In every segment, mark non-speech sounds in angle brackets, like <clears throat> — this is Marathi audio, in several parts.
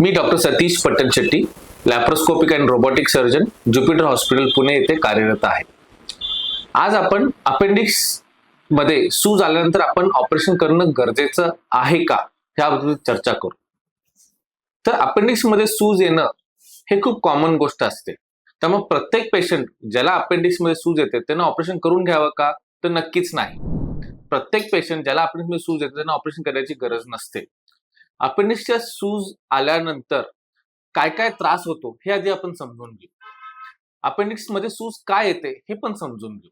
Me doctor Satish Patel Shetty laparoscopic and robotic surgeon Jupiter hospital Pune येथे कार्यरत आहे. आज आपण अपेंडिक्समध्ये सूज आल्यानंतर आपण ऑपरेशन करणं गरजेचं आहे का? याबद्दल चर्चा करू. तर अपेंडिक्समध्ये सूज येणं हे खूप कॉमन गोष्ट असते. त्यामुळे प्रत्येक पेशंट ज्याला अपेंडिक्समध्ये सूज येते त्यांना ऑपरेशन करून घ्यावं का? तर नक्कीच नाही. प्रत्येक पेशंट ज्याला अपेंडिक्समध्ये सूज येते त्यांना ऑपरेशन करायची गरज नसते. अपेंडिक्सच्या सूज आल्यानंतर काय काय त्रास होतो हे आधी आपण समजून घेऊ. अपेंडिक्समध्ये सूज काय येते हे पण समजून घेऊ.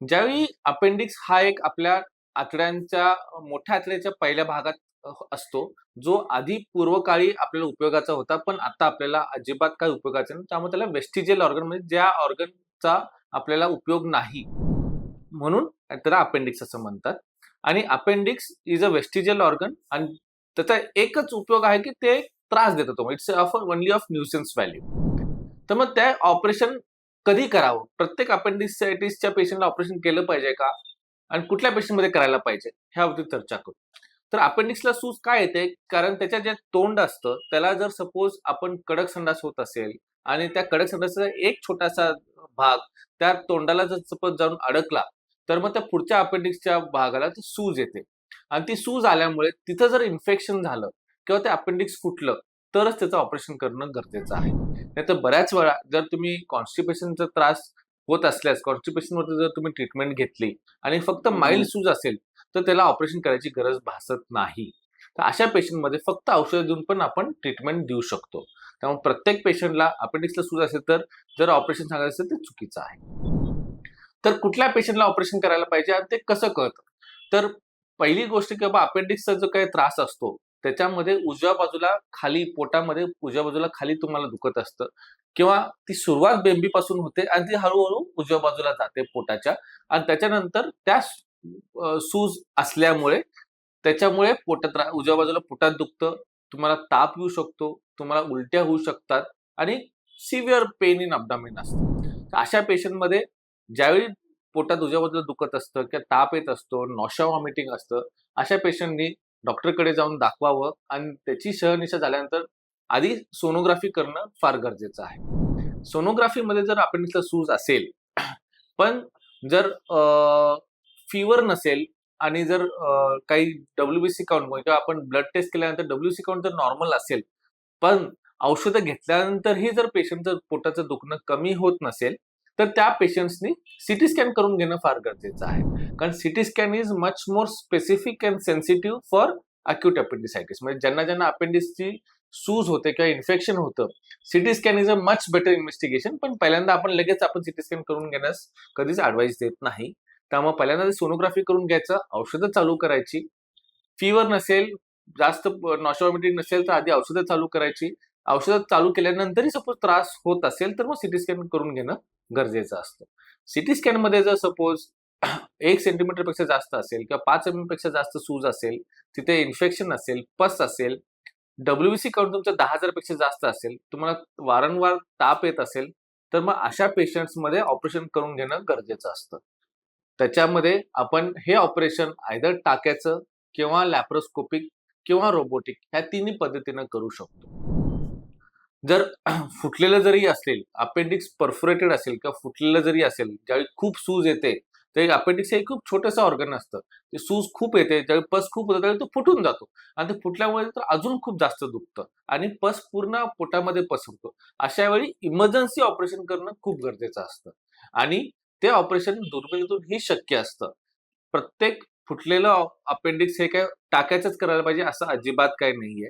ज्यावेळी अपेंडिक्स हा एक आपल्या आतड्यांच्या मोठ्या आतड्याच्या पहिल्या भागात असतो जो आधी पूर्वकाळी आपल्याला उपयोगाचा होता पण आता आपल्याला अजिबात काय उपयोगाचा नाही. त्यामुळे त्याला वेस्टिजियल ऑर्गन म्हणजे ज्या ऑर्गनचा आपल्याला उपयोग नाही म्हणून त्याला अपेंडिक्स असं म्हणतात. आणि appendix is a vestigial organ आणि त्याचा एकच उपयोग आहे की ते त्रास देतो तो it's of only of nuisance value तर मग त्या ऑपरेशन कधी करावं? प्रत्येक अपेंडिसायटिसच्या पेशंटला ऑपरेशन केलं पाहिजे का? आणि कुठल्या पेशंटमध्ये करायला पाहिजे? ह्याबद्दल चर्चा करू. तर अपेंडिक्सला सूज काय येते? कारण त्याच्या जे तोंड असतं त्याला जर सपोज आपण कडक संडास होत असेल आणि त्या कडक संडासचा एक छोटासा भाग त्या तोंडाला जर सपोज जाऊन अडकला तर मग त्या पुढच्या अपेंडिक्सच्या भागाला सूज येते. आणि ती सूज आल्यामुळे तिथं जर इन्फेक्शन झालं किंवा ते अपेंडिक्स फुटलं तरच त्याचं ऑपरेशन करणं गरजेचं आहे. नाही तर बऱ्याच वेळा जर तुम्ही कॉन्स्टिपेशनचा त्रास होत असल्यास कॉन्स्टिपेशनवरती जर तुम्ही ट्रीटमेंट घेतली आणि फक्त माइल्ड सूज असेल तर त्याला ऑपरेशन करायची गरज भासत नाही. तर अशा पेशंटमध्ये फक्त औषध देऊन पण आपण ट्रीटमेंट देऊ शकतो. त्यामुळे प्रत्येक पेशंटला अपेंडिक्सला सूज असेल तर जर ऑपरेशन सांगायचं असेल ते चुकीचं आहे. तर कुठल्या पेशंटला ऑपरेशन करायला पाहिजे आणि ते कसं कळतं? तर पहिली गोष्ट की बाबा अपेंडिक्सचा जो काही त्रास असतो त्याच्यामध्ये उजव्या बाजूला खाली पोटामध्ये उजव्या बाजूला खाली तुम्हाला दुखत असतं. किंवा ती सुरुवात बेंबीपासून होते आणि ती हळूहळू उजव्या बाजूला जाते पोटाच्या. आणि त्याच्यानंतर त्या सूज असल्यामुळे त्याच्यामुळे पोटात उजव्या बाजूला पोटात दुखतं तुम्हाला ताप येऊ शकतो तुम्हाला उलट्या होऊ शकतात आणि सिव्हिअर पेन इन अबडामिन असतं. अशा पेशंटमध्ये ज्यावेळी पोटात उजव्या बाजूला दुखत असतं किंवा ताप येत असतो नॉशा वॉमिटिंग असतं अशा पेशंटनी डॉक्टरकडे जाऊन दाखवावं आणि त्याची शहनिशा झाल्यानंतर आधी सोनोग्राफी करणं फार गरजेचं आहे. सोनोग्राफीमध्ये जर अपेंडिक्सला सूज असेल पण जर फिवर नसेल आणि जर अं, काही डब्ल्यूबीसी काउंट किंवा आपण ब्लड टेस्ट केल्यानंतर डब्ल्यू सी काउंट जर नॉर्मल असेल पण औषधं घेतल्यानंतरही जर पेशंटचं पोटाचं दुखणं कमी होत नसेल तर त्या पेशंट्सनी सिटी स्कॅन करून घेणं फार गरजेचं आहे. कारण CT scan is much more specific and sensitive for acute appendicitis म्हणजे ज्यांना ज्यांना अपेंडिसची सूज होते किंवा इन्फेक्शन होतं CT scan is a much better investigation पण पहिल्यांदा आपण लगेच आपण सिटी स्कॅन करून घेण्यास कधीच ऍडवाइस देत नाही. त्यामुळे पहिल्यांदा सोनोग्राफी करून घ्यायचं औषधं चालू करायची. फिवर नसेल जास्त नॉशॉमिटिक नसेल तर आधी औषधं चालू करायची. औषधं चालू केल्यानंतरही सपोज त्रास होत असेल तर मग सिटी स्कॅन करून घेणं गरजेचं असतं. सिटी स्कॅनमध्ये जर सपोज एक सेंटीमीटरपेक्षा जास्त असेल किंवा पाच एमपेक्षा जास्त सूज असेल तिथे इन्फेक्शन असेल पस असेल डब्ल्यूबीसी काउंट तुमचं दहा हजारपेक्षा जास्त असेल तुम्हाला वारंवार ताप येत असेल तर मग अशा पेशंट्समध्ये ऑपरेशन करून घेणं गरजेचं असतं. त्याच्यामध्ये आपण हे ऑपरेशन आयदर टाक्याचं किंवा लॅप्रोस्कोपिक किंवा रोबोटिक ह्या तिन्ही पद्धतीनं करू शकतो. जर <clears throat> फुटलेलं जरी असेल अपेंडिक्स परफुरेटेड असेल किंवा फुटलेलं जरी असेल ज्यावेळी खूप सूज येते ते अपेंडिक्स हे खूप छोटंसं ऑर्गन असतं. ते सूज खूप येते ज्यावेळी पस खूप होतं त्यावेळी तो फुटून जातो. आणि ते फुटल्यामुळे तर अजून खूप जास्त दुखतं. आणि पस पूर्ण पोटामध्ये पसरतो. अशा वेळी इमर्जन्सी ऑपरेशन करणं खूप गरजेचं असतं. आणि ते ऑपरेशन दुर्बिणीतून ही शक्य असतं. प्रत्येक फुटलेलं अपेंडिक्स हे काय टाकायचंच करायला पाहिजे असं अजिबात काही नाहीये.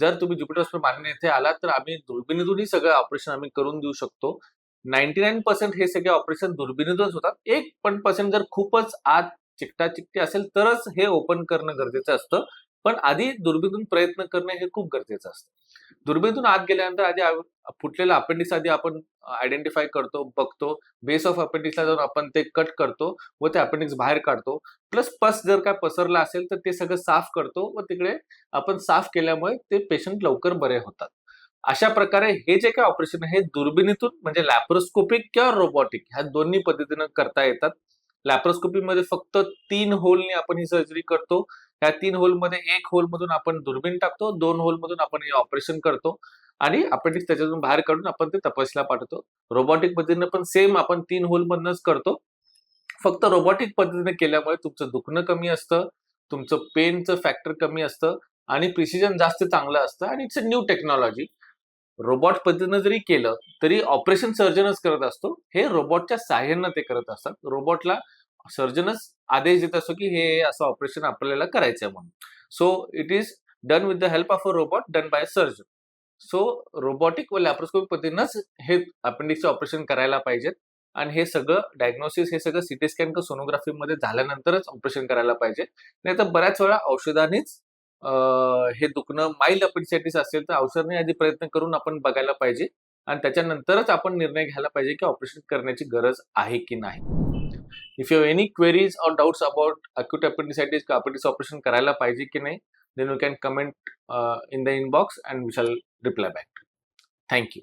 जर तुम्ही ज्युपिटर हॉस्पिटल मान्य येथे आलात तर आम्ही दुर्बिणीतूनही सगळं ऑपरेशन आम्ही करून देऊ शकतो. नाईन्टी नाईन पर्सेंट हे सगळे ऑपरेशन दुर्बिणीतूनच होतात. एक पण पर्सेंट जर खूपच आत चिकटा चिकटी असेल तरच हे ओपन करणं गरजेचं असतं. पण आधी दुर्बिणीतून प्रयत्न करणे हे खूप गरजेचं असतं. दुर्बिणीतून आत गेल्यानंतर आधी फुटलेला अपेंडिक्स आधी आपण आयडेंटिफाय करतो बघतो. बेस ऑफ अपेंडिक्सला जाऊन आपण ते कट करतो व ते अपेंडिक्स बाहेर काढतो. प्लस पस जर काय पसरला असेल तर ते सगळं साफ करतो व तिकडे आपण साफ केल्यामुळे ते पेशंट लवकर बरे होतात. अशा प्रकारे हे जे काही ऑपरेशन आहे दुर्बिणीतून म्हणजे लॅप्रोस्कोपिक किंवा रोबोटिक ह्या दोन्ही पद्धतीनं करता येतात. लॅप्रोस्कोपीमध्ये फक्त तीन होलने आपण ही सर्जरी करतो. ह्या तीन होलमध्ये एक होल मधून आपण दुर्बीण टाकतो दोन होल मधून आपण हे ऑपरेशन करतो आणि अपेंडिक्स त्याच्यातून बाहेर काढून आपण ते तपासला पाठवतो. रोबोटिक पद्धतीने पण सेम आपण तीन होल मधनच करतो. फक्त रोबोटिक पद्धतीने केल्यामुळे तुमचं दुखणं कमी असतं तुमचं पेनचं फॅक्टर कमी असतं आणि प्रिसिजन जास्त चांगलं असतं आणि it's a new technology robot पद्धतीनं जरी केलं तरी ऑपरेशन सर्जनच करत असतो. हे रोबोटच्या साह्यानं ते करत असतात. रोबोटला सर्जनच आदेश देत असतो की हे असं ऑपरेशन आपल्याला करायचं आहे म्हणून so it is done with the help of a robot done by surgeon so robotic व लॅप्रोस्कोपिक पद्धतीनंच हे अपेंडिक्सचे ऑपरेशन करायला पाहिजेत. आणि हे सगळं डायग्नोसिस हे सगळं सिटी स्कॅन किंवा सोनोग्राफी मध्ये झाल्यानंतरच ऑपरेशन करायला पाहिजे नाही तर बऱ्याच वेळा औषधानेच हे दुखणं माइल्ड अपेंडिसायटिस असेल तर औषधाने आधी प्रयत्न करून आपण बघायला पाहिजे. आणि त्याच्यानंतरच आपण निर्णय घ्यायला पाहिजे की ऑपरेशन करण्याची गरज आहे की नाही. If you any queries or doubts about acute appendicitis का अपेंडिक्स ऑपरेशन करायला पाहिजे की नाही then you can comment in the inbox and we shall reply back thank you